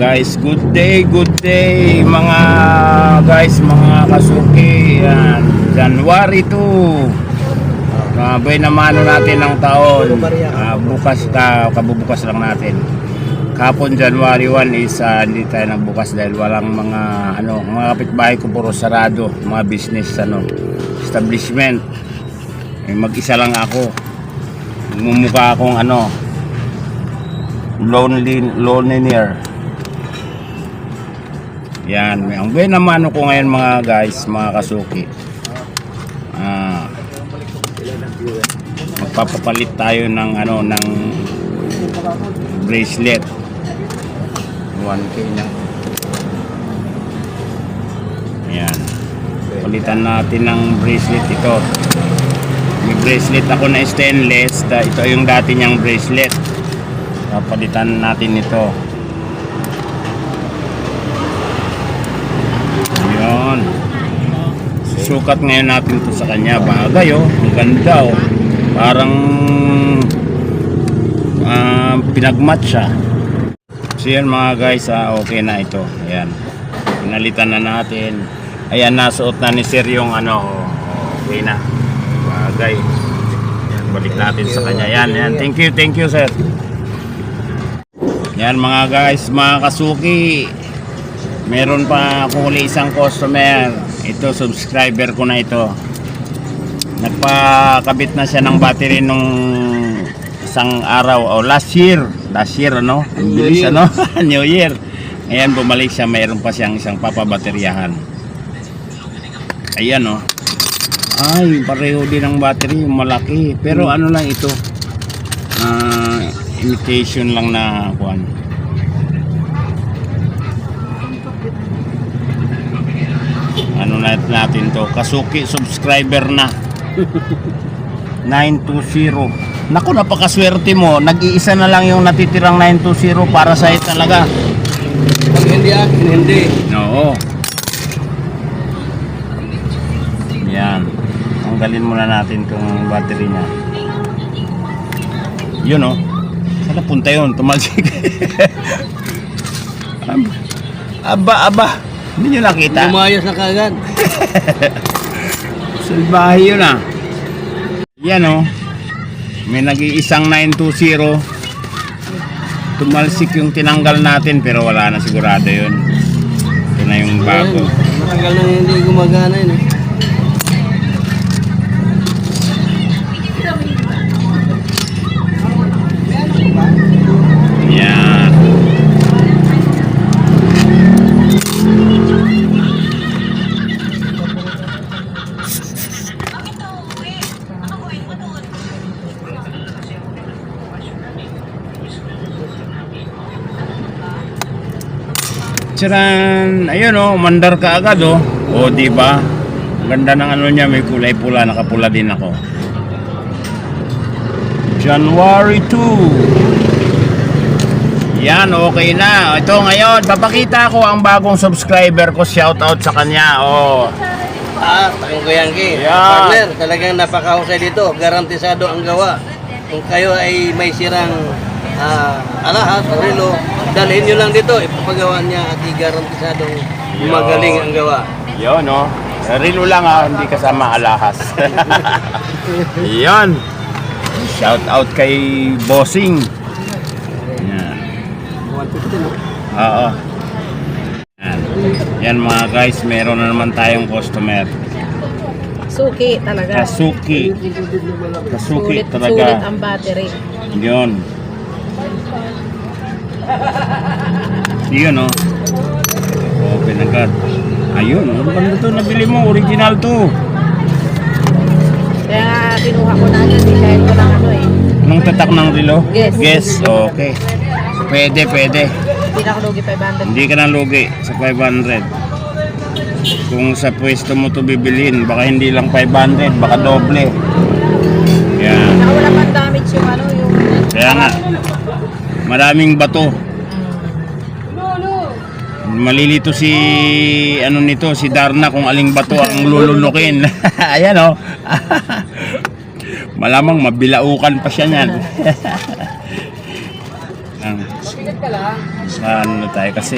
Guys, good day, good day mga guys, mga kasuki. Yan, January 2. Kabay naman ano natin ng taon. Ah, bukas ka, kabubukas lang natin. Kapon January 1 is ah, hindi tayo nagbukas dahil walang mga ano, mga kapitbahay ko puro sarado, mga business ano, establishment. Eh, mag-isa lang ako. Mumukha akong ano, lonely lonelier. Yan, ang buhay naman ko ngayon mga guys, mga kasuki. Ah, magpapapalit tayo ng ano ng bracelet. 1k na. Yan. Palitan natin ng bracelet ito. May bracelet ako na stainless. Ito yung dati niyang bracelet. Papalitan natin ito. Yun. Susukat ngayon natin to sa kanya. Bagay oh. Ang ganda oh. Parang ah, pinagmatch siya. So yan mga guys, ah, okay na ito. Ayan. Pinalitan na natin. Ayan, nasuot na ni Sir yung ano. Okay na. Bagay. Yan, balik natin sa kanya. Yan, yan. Thank you, thank you sir. Yan mga guys, mga kasuki. Meron pa ako isang customer. Ito, subscriber ko na ito. Nagpakabit na siya ng battery nung isang araw. O last year. Last year, ano? Ang New bilis, Year. ano? New Year. Ayan, bumalik siya. Mayroon pa siyang isang papabateryahan. Ayan, oh. Ay, pareho din ang battery. Malaki. Pero ano lang ito? Ah, imitation lang na kuan. Na natin to? Kasuki subscriber na. 920. Naku, napakaswerte mo. Nag-iisa na lang yung natitirang 920 para sa talaga. Pag hindi akin, hindi. Oo. Yan. Tanggalin muna natin tong battery niya. Yun oh. Saan napunta yun? Tumalsik. aba, aba. Hindi nyo nakita? Lumayas na kagad. Salbahe yun ah. Yan oh. May nag-iisang 920. Tumalsik yung tinanggal natin pero wala na sigurado yun. Ito na yung bago. Matagal na hindi gumagana yun eh. Charan! Ayun oh, mandar ka agad oh. O, di ba? Ang Ganda ng ano niya, may kulay pula, nakapula din ako. January 2. Yan, okay na. Ito ngayon, papakita ko ang bagong subscriber ko. Shout out sa kanya. Oh. Ah, ang Kuyangki. Yan. Partner, talagang napakahusay dito. Garantisado ang gawa. Kung kayo ay may sirang ah, alahas o relo, dalhin nyo lang dito. Ipapagawa niya at igarantisadong magaling ang gawa. Yun, no? Rilo lang ah, hindi kasama alahas. Yan. Shout out kay Bossing. Yan. 150 no? Oo. Yan. Yan mga guys, meron na naman tayong customer. Suki talaga. Kasuki. Kasuki Sulit, talaga. sulit ang battery. Yun. Yun, oh. Open agad. Ayun, oh. Ano ba ito? Nabili mo. Original to. Kaya kinuha ko na agad eh, kahit walang ano eh. Anong tatak ng relo? Yes. Yes, okay. Pwede, pwede. Hindi na ako lugi 500. Hindi ka na lugi sa 500. Kung sa pwesto mo to bibilhin, baka hindi lang 500, baka doble. Yan. Saka wala pang damage yung ano, yung... Kaya nga, maraming bato. Malilito si ano nito si Darna kung aling bato ang lulunukin. Ayan oh. Malamang mabilaukan pa siya niyan. Ang- sa ano tayo kasi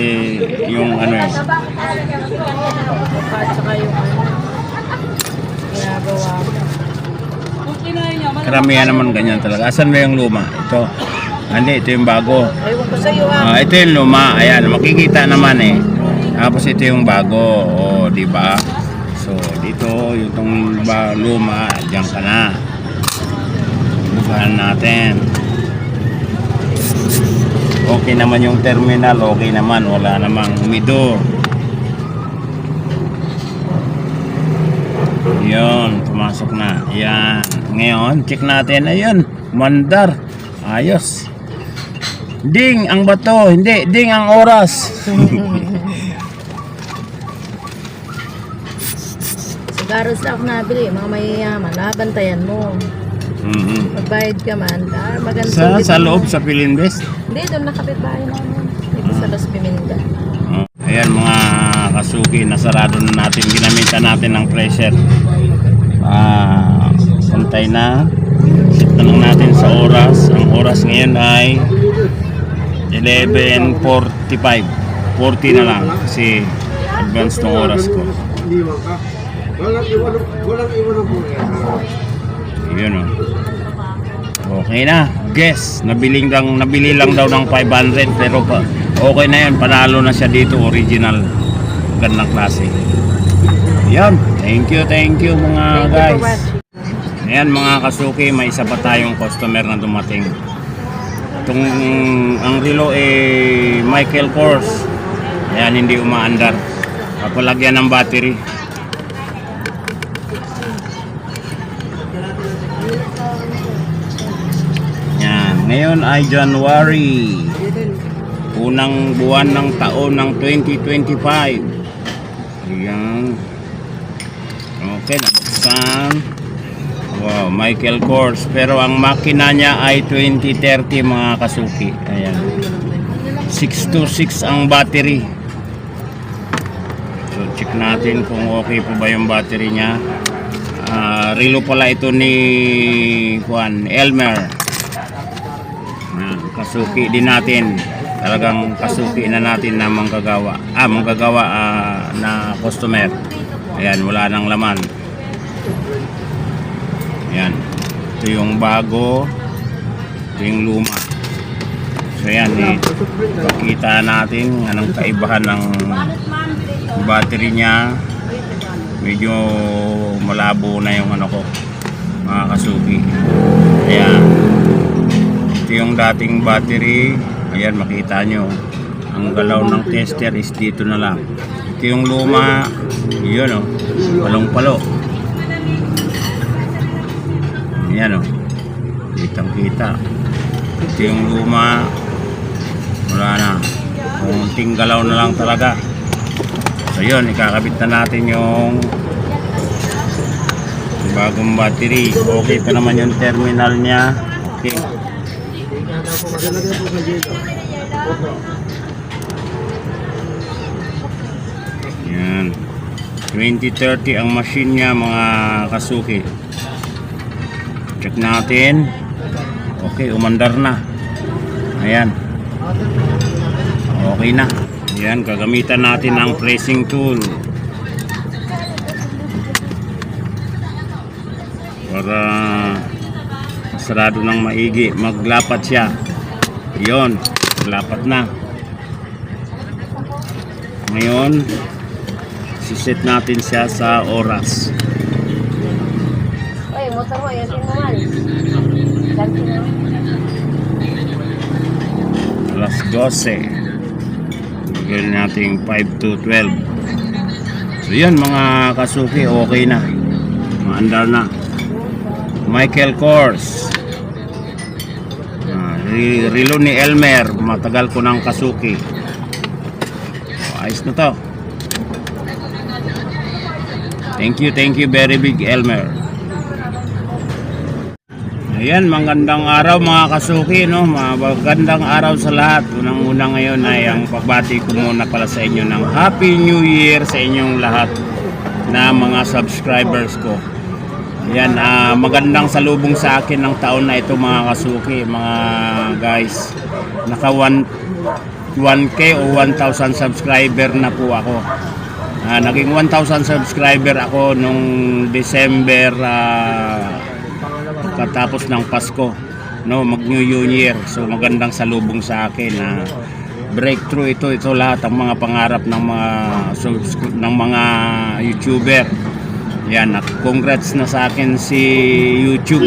yung ano mo. karamihan naman ganyan talaga. Asan ba yung luma? Ito. Hindi, ito yung bago. Ayun ko sa'yo ah. Ah, ito yung luma. Ayan, makikita naman eh. Tapos ito yung bago. O, di ba? So, dito, yung tong luma, diyan ka na. Bukahan natin. Okay naman yung terminal, okay naman. Wala namang humidor. Yun, pumasok na. Yan. Ngayon, check natin. Ayun, mandar. Ayos. Ding ang bato, hindi, ding ang oras. Sigaros lang ako nabili, mga mayayaman, nabantayan mo. Mhm. Magbayad ka man, ah, maganda. Sa, sa loob, sa Pilinbest. Hindi, doon nakapit bahay namin. Dito sa Las Pimenda. Oh. Ayan mga kasuki, nasarado na natin, ginamitan natin ng pressure. Ah, pantay na. Na lang natin sa oras. Ang oras ngayon ay 11.45. 40 na lang kasi advance ng oras ko. Liwang ka. Walang iwan, walang iwan ang. Yun oh. Okay na. Guess, nabiling lang nabili lang daw ng 500 pero pa, okay na 'yan. Panalo na siya dito original. Gandang klase. Yan. Thank you, thank you mga Thank you for guys. Ayan mga kasuki, may isa pa tayong customer na dumating. Itong ang relo eh Michael Kors. Ayan, hindi umaandar. Papalagyan ng battery. Yan. Ngayon ay January. Unang buwan ng taon ng 2025. Ayan. Okay, nabuksan. Wow, Michael Kors. Pero ang makina niya ay 2030 mga kasuki. Ayan. 626 ang battery. So check natin kung okay po ba yung battery niya. Ah, relo pala ito ni Juan Elmer. Ayan, kasuki din natin. Talagang kasuki na natin na manggagawa. Ah, manggagawa ah, na customer. Ayan, wala nang laman. Yan. Ito yung bago. Ito yung luma. So yan, eh, natin anong kaibahan ng battery niya. Medyo malabo na yung ano ko, mga kasuki. Ayan. Ito yung dating battery. Ayan, makita nyo. Ang galaw ng tester is dito na lang. Ito yung luma. Yun. Oh, palong-palo. Ayan o. Kitang kita. Ito yung luma. Wala na. Kunting galaw na lang talaga. So yun, ikakabit na natin yung bagong battery. Okay pa naman yung terminal niya. Okay. Yan. 2030 ang machine niya mga kasuki. Check natin. Okay, umandar na. Ayan. Okay na. Ayan, gagamitan natin ang pressing tool. Para sarado ng maigi. Maglapat siya. Yon, maglapat na. Ngayon, siset natin siya sa oras. Motor mo, yan din naman. Ganti na. Alas 12. Bigyan natin 5 to 12. So yan mga kasuki, okay na. Maandar na. Michael Kors. Ah, relo ni Elmer. Matagal ko ng kasuki. Oh, ayos na to. Thank you, thank you very big Elmer. Ayan, magandang araw mga kasuki, no? Magandang araw sa lahat. Unang-una ngayon ay ang pagbati ko muna pala sa inyo ng Happy New Year sa inyong lahat na mga subscribers ko. Ayan, ah, magandang salubong sa akin ng taon na ito mga kasuki, mga guys. Naka one, 1K o 1,000 subscriber na po ako. Ah, naging 1,000 subscriber ako nung December ah, katapos ng Pasko no mag New Year. So magandang salubong sa akin na breakthrough ito ito lahat ang mga pangarap ng mga ng mga YouTuber. Yan at congrats na sa akin si YouTube.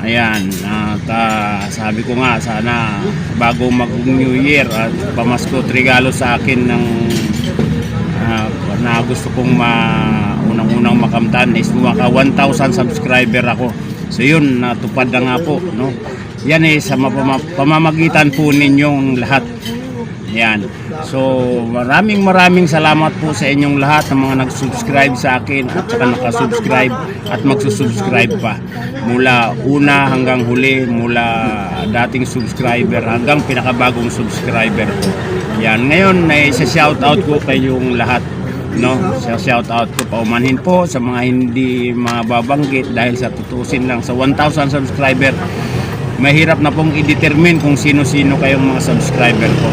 Ayan at ah, sabi ko nga sana bago mag New Year at pamasko regalo sa akin ng ah, na gusto kong ma unang-unang makamtan is maka 1,000 subscriber ako. So yun, natupad na nga po, no? Yan eh, sa pamamagitan po ninyong lahat. Yan. So, maraming maraming salamat po sa inyong lahat ng mga nag-subscribe sa akin at saka nakasubscribe at magsusubscribe pa. Mula una hanggang huli, mula dating subscriber hanggang pinakabagong subscriber ko. Yan. Ngayon, ay sa shoutout ko kayong lahat no? Sa shout out ko paumanhin po sa mga hindi mababanggit dahil sa tutusin lang sa 1,000 subscriber. Mahirap na pong i-determine kung sino-sino kayong mga subscriber ko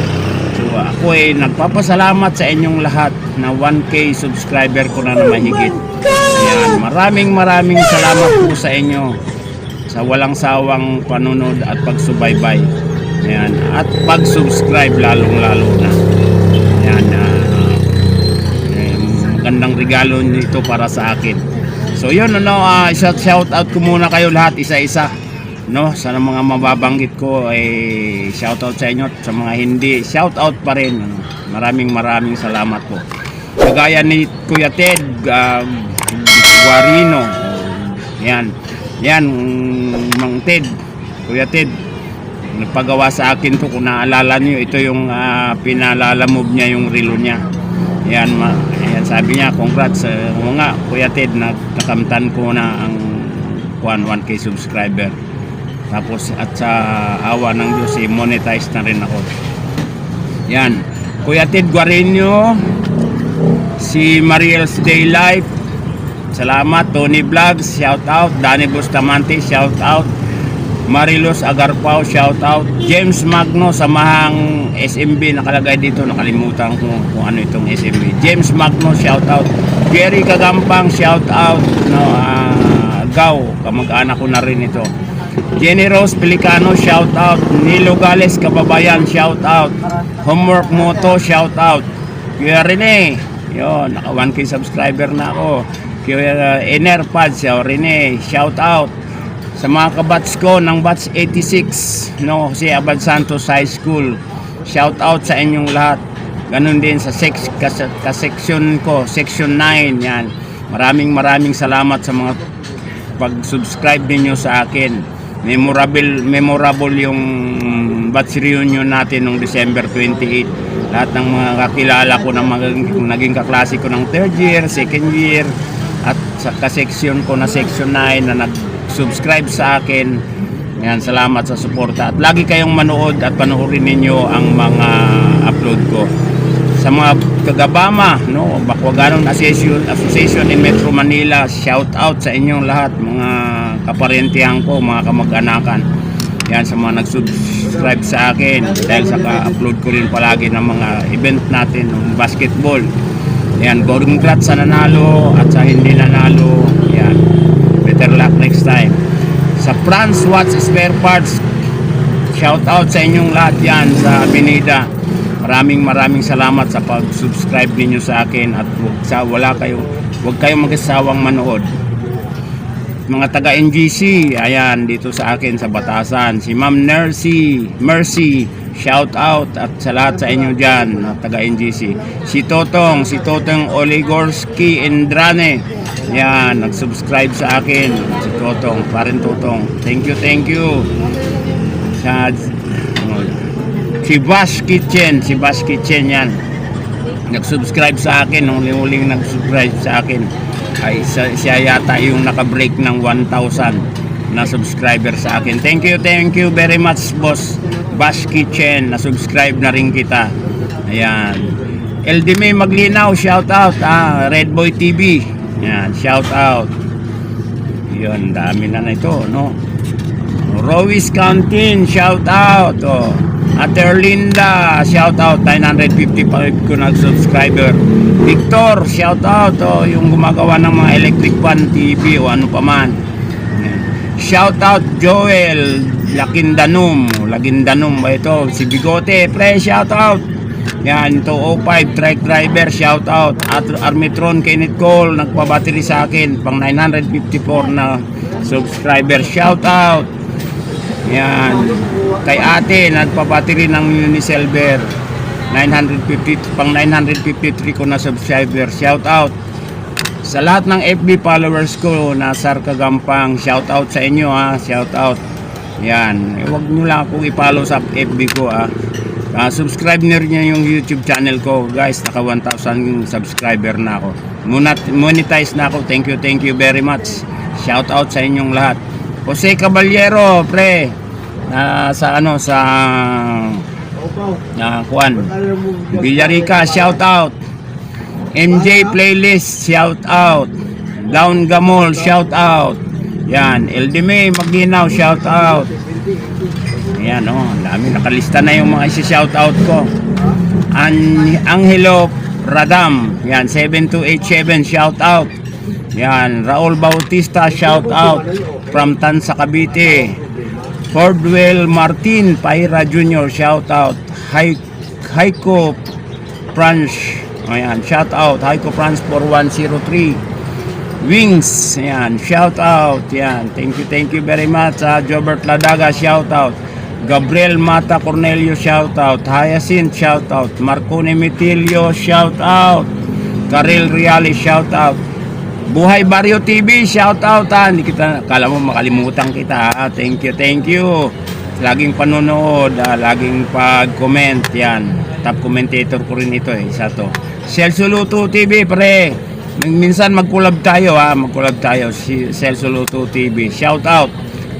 so ako ay nagpapasalamat sa inyong lahat na 1k subscriber ko na na mahigit Ayan, maraming maraming salamat po sa inyo sa walang sawang panunod at pagsubaybay. Ayan, at pag-subscribe lalong lalo na magandang regalo nito para sa akin. So yun ano, ah, shout shout out ko muna kayo lahat isa-isa. No, sa mga mababanggit ko ay shout out sa inyo sa mga hindi, shout out pa rin. Ano. Maraming maraming salamat po. Kagaya ni Kuya Ted ah, Guarino. Yan. Yan, mm, Mang Ted. Kuya Ted. Nagpagawa sa akin to kung naalala niyo ito yung uh, pinalalamove niya yung relo niya. Yan, ma, yan sabi niya, congrats. Uh, oo nga, Kuya Ted, nagkakamtan ko na ang 1, 1K subscriber. Tapos at sa awa ng Diyos, eh, monetize na rin ako. Yan. Kuya Ted Guarino, si Mariel's Day Life, salamat. Tony Vlogs, shout out. Danny Bustamante, shout out. Marilos Agarpao, shout out. James Magno, samahang SMB, nakalagay dito, nakalimutan ko kung ano itong SMB. James Magno, shout out. Jerry Kagampang, shout out. No, ah, Gaw, kamag-anak ko na rin ito. Jenny Rose Pelicano, shout out. Nilo Gales, kababayan, shout out. Homework Moto, shout out. Kuya Rene, yun, naka 1k subscriber na ako. Kuya uh, Enerpad, siya Rene, shout out sa mga kabats ko ng batch 86 no si Abad Santos High School. Shout out sa inyong lahat. Ganun din sa sex kas, section ko section 9 yan. Maraming maraming salamat sa mga pag-subscribe ninyo sa akin. Memorable memorable yung batch reunion natin nung December 28 lahat ng mga kakilala ko na mga, naging kaklase ko ng third year second year at sa kaseksyon ko na section 9 na nag-subscribe sa akin. Yan, salamat sa suporta. At lagi kayong manood at panoorin ninyo ang mga upload ko. Sa mga kagabama, no, Bakwaganong Association, Association in Metro Manila, shout out sa inyong lahat, mga kaparentihan ko, mga kamag-anakan. Yan, sa mga nag-subscribe sa akin dahil sa ka-upload ko rin palagi ng mga event natin, ng basketball. Yan, congrats sa nanalo at sa hindi nanalo. Time. Sa France Watch Spare Parts, shout out sa inyong lahat yan sa Avenida. Maraming maraming salamat sa pag-subscribe ninyo sa akin at wag sa wala kayo, wag kayong mag-asawang manood. Mga taga NGC, ayan dito sa akin sa Batasan, si Ma'am Mercy, Mercy, shout out at sa lahat sa inyo diyan, taga NGC. Si Totong, si Totong Oligorski Indrane. Yan, nag-subscribe sa akin. Si Totong, parin Totong. Thank you, thank you. Sa si Bash Kitchen, si Bash Kitchen yan. Nag-subscribe sa akin nung huling nag-subscribe sa akin ay siya yata yung naka-break ng 1,000 na subscriber sa akin. Thank you, thank you very much, boss. Bash Kitchen, na-subscribe na rin kita. Ayan. LDMay Maglinaw, shout out. Ah, Red Boy TV. Ayan, shout out. Yun, dami na na ito, no? Rowis Canteen, shout out. Oh. Ate Erlinda, shout out 955 ko nag-subscriber. Victor, shout out oh, yung gumagawa ng mga electric fan TV o ano pa man. Shout out Joel Lakindanum, Lakindanum ba ito? Si Bigote, pre, shout out. Yan, 205 truck driver, shout out. At Armitron Kenneth Cole, nagpa-battery sa akin, pang 954 na subscriber, shout out. Yan. Kay ate, nagpa-battery ng Unisilver. 950, pang 953 ko na subscriber, shout out. Sa lahat ng FB followers ko na Sarkagampang, shout out sa inyo ha, shout out. Yan, eh, wag nyo lang akong i-follow sa FB ko ha. Ah, subscribe nyo rin yung YouTube channel ko guys naka 1,000 subscriber na ako Monat monetize na ako thank you thank you very much shout out sa inyong lahat Jose Caballero pre ah, sa ano sa na mo, Villarica shout out. MJ playlist shout out. Down Gamol shout out. Yan Eldime Maginaw shout out. Ayan oh, dami. Nakalista na yung mga isi-shout out ko. An Angelo Radam, yan 7287 shout out. Yan Raul Bautista shout out. From Tansa Cavite. Fordwell Martin Paira Jr. shout out. Hay Haiko Franz, ayan, shout out. Haiko Franz 4103. Wings, ayan, shout out, yan. Thank you, thank you very much. Uh, Jobert Ladaga, shout out. Gabriel Mata Cornelio, shout out. Hyacinth, shout out. Marcone Mitilio, shout out. Karel Reale, shout out. Buhay Barrio TV, shout out ha. Hindi kita, kala mo makalimutan kita ha. Thank you, thank you. Laging panonood, ah, laging pag-comment, yan. Top commentator ko rin ito eh, isa to. Celso Luto TV, pre. Minsan mag-collab tayo ha, mag-collab tayo. Si Celso Luto TV, shout out.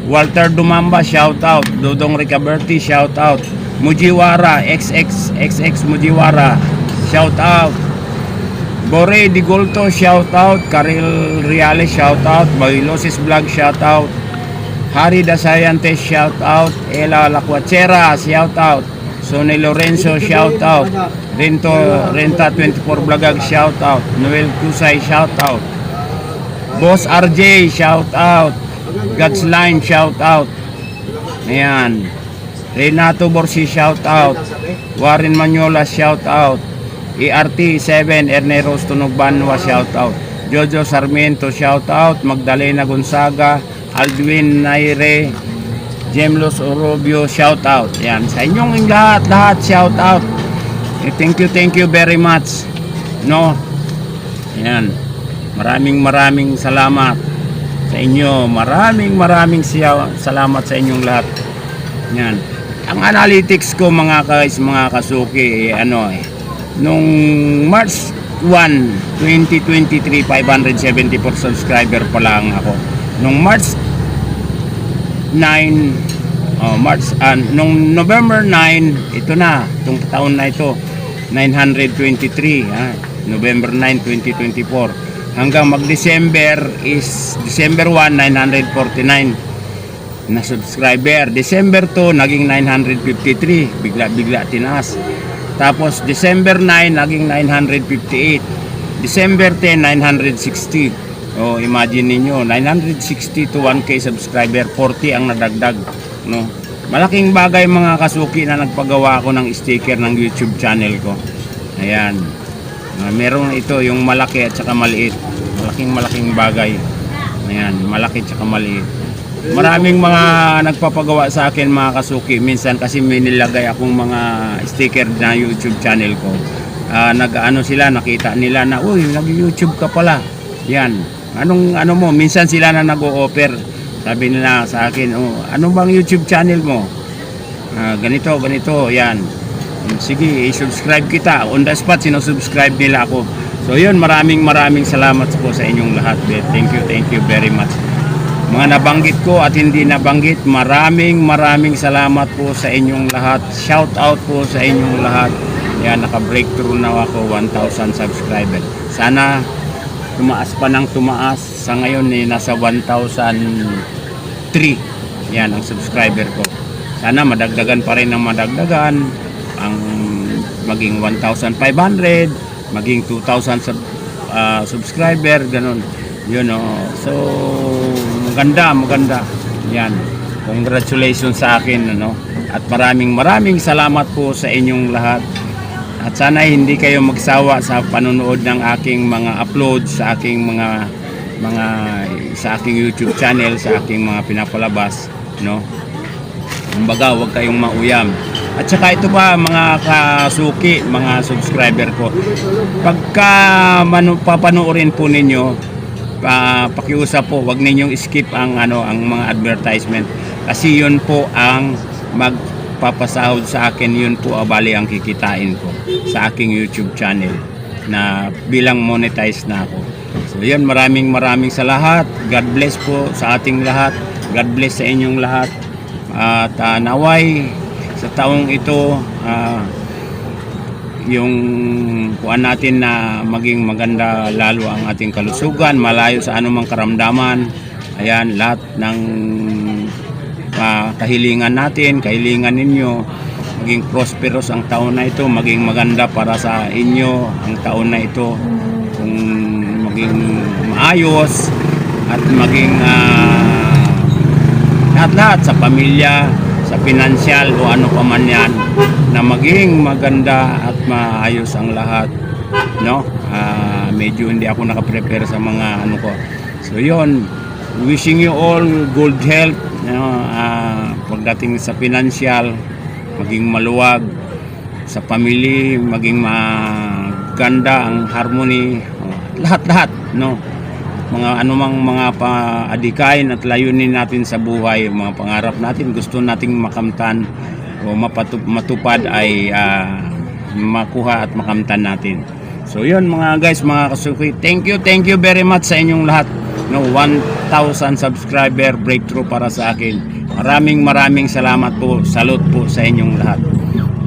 Walter Dumamba, shout out. Dodong Ricaberti, shout out. Mujiwara, XX, XX Mujiwara, shout out. Bore Di Golto, shout out. Karil Reales, shout out. Bailosis Vlog, shout out. Harry Da Scientist, shout out. Ella Lacuachera, shout out. Sonny Lorenzo, shout out. Rento, Renta 24 Vlogag, shout out. Noel Kusay, shout out. Boss RJ, shout out. God's Line, shout out. Ayan. Renato Borsi, shout out. Warren Manyola, shout out. ERT 7, Erneros Tunog Banwa, shout out. Jojo Sarmiento, shout out. Magdalena Gonzaga, Aldwin Naire, Jemlos Orobio, shout out. Yan, sa inyong lahat, lahat, shout out. Eh, Thank you, thank you very much. No? Yan. Maraming maraming salamat sa inyo. Maraming maraming salamat sa inyong lahat. Yan. Ang analytics ko mga guys, mga kasuki, eh, ano eh, nung March 1, 2023, 574 subscriber pa lang ako. Nung March 9 oh, March ah, nung November 9 ito na itong taon na ito 923 ha? November 9 2024 hanggang mag December is December 1 949 na subscriber December 2 naging 953 bigla bigla tinaas tapos December 9 naging 958 December 10 960 Oh, imagine ninyo, 960 to 1k subscriber, 40 ang nadagdag, no? Malaking bagay mga kasuki na nagpagawa ako ng sticker ng YouTube channel ko. Ayan. Ah, meron ito yung malaki at saka maliit. Malaking malaking bagay. Ayan, malaki at saka maliit. Maraming mga nagpapagawa sa akin mga kasuki. Minsan kasi may nilagay akong mga sticker na YouTube channel ko. Ah, nag-ano sila, nakita nila na, uy, nag-YouTube ka pala. Yan. Anong ano mo, minsan sila na nag-o-offer. Sabi nila sa akin, oh, ano bang YouTube channel mo? Ah, ganito, ganito, yan. Sige, i-subscribe kita. On the spot, sinusubscribe nila ako. So yun, maraming maraming salamat po sa inyong lahat. Thank you, thank you very much. Mga nabanggit ko at hindi nabanggit, maraming maraming salamat po sa inyong lahat. Shout out po sa inyong lahat. Yan, naka-breakthrough na ako 1,000 subscriber. Sana tumaas pa ng tumaas. Sa ngayon eh, nasa 1,003. Yan ang subscriber ko. sana madagdagan pa rin ng madagdagan ang maging 1,500 maging 2,000 sub, ah, subscriber ganun yun know. so maganda maganda yan congratulations sa akin ano at maraming maraming salamat po sa inyong lahat at sana hindi kayo magsawa sa panonood ng aking mga upload sa aking mga mga sa aking YouTube channel, sa aking mga pinapalabas, no? Kumbaga, huwag kayong mauyam. At saka ito ba mga kasuki, mga subscriber ko. Pagka manu, papanoorin po ninyo, pa, pakiusap po, wag ninyong skip ang ano ang mga advertisement kasi yun po ang magpapasahod sa akin yun po abali ang kikitain ko sa aking YouTube channel na bilang monetize na ako. So yun, maraming maraming sa lahat. God bless po sa ating lahat. God bless sa inyong lahat. At ah, naway sa taong ito ah, yung kuan natin na maging maganda lalo ang ating kalusugan, malayo sa anumang karamdaman. Ayan, lahat ng ah, kahilingan natin, kahilingan ninyo, maging prosperous ang taon na ito, maging maganda para sa inyo ang taon na ito. Kung maging maayos at maging ah, lahat-lahat sa pamilya, sa pinansyal o ano pa man yan na maging maganda at maayos ang lahat no? Ah, medyo hindi ako nakaprepare sa mga ano ko. So yon wishing you all good health no? Ah, pagdating sa pinansyal maging maluwag. Sa family maging maganda ang harmony. Oh, lahat-lahat no mga anumang mga paadikain at layunin natin sa buhay, mga pangarap natin, gusto nating makamtan o mapatu- matupad ay ah, makuha at makamtan natin. So yun mga guys, mga kasuki, thank you, thank you very much sa inyong lahat. No, 1,000 subscriber breakthrough para sa akin. Maraming maraming salamat po, salute po sa inyong lahat.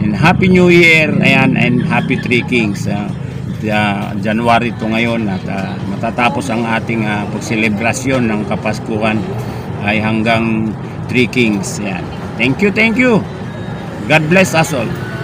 And Happy New Year, ayan, and Happy Three Kings. Uh, January to ngayon at ah, matatapos ang ating uh, pagselebrasyon ng Kapaskuhan ay hanggang Three Kings. Yan. Thank you, thank you. God bless us all.